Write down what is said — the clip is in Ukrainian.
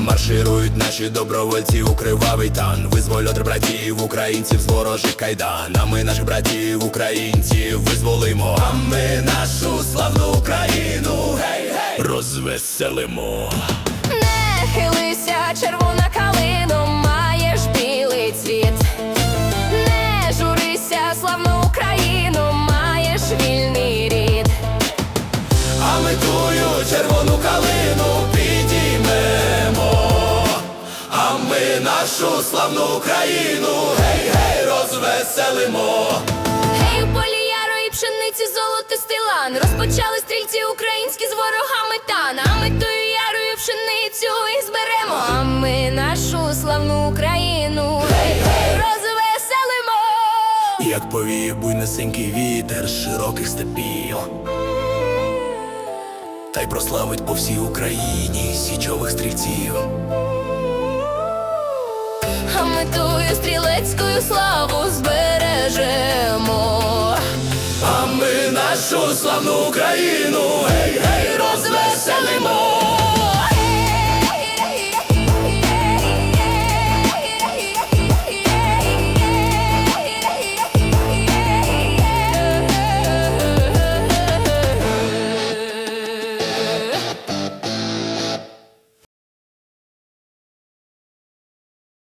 Марширують наші добровольці у кривавий тан. Визволять братів українців з ворожих кайдан. А ми наших братів українців визволимо. А ми нашу славну Україну гей, гей, розвеселимо. Не хилися, червона калино, маєш білий цвіт. Не журися, славну Україну, маєш вільний рід. А ми тую червону нашу славну Україну. Гей, гей, розвеселимо. Гей, у полі яру і пшениці золотистий лан Розпочали стрільці українські з ворогами тан А ми тою ярою пшеницю і зберемо. А ми нашу славну Україну. Гей, гей, розвеселимо. Як повіє буйнесенький вітер з широких степів. Та й прославить по всій Україні січових стрільців а ми тую стрілецькою славу збережемо, а ми нашу славну Україну, гей, гей, розвеселимо.